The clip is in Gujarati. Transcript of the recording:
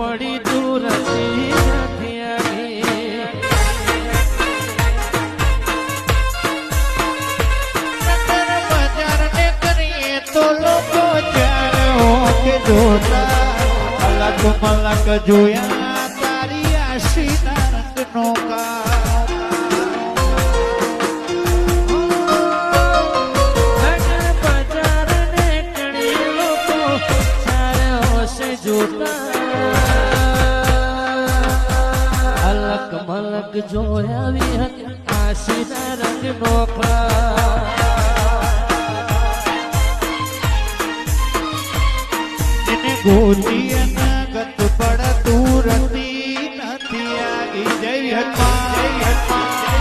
પડી દૂર તો લોકો જોતા અલગ મલક જોયા તારી આશીના નો કા જોતા અલક મલક જોયા વિહત આશીના રંગ નોખા ગોતી અનગત પડ તું રતી નથી આવી જય હનુમાન.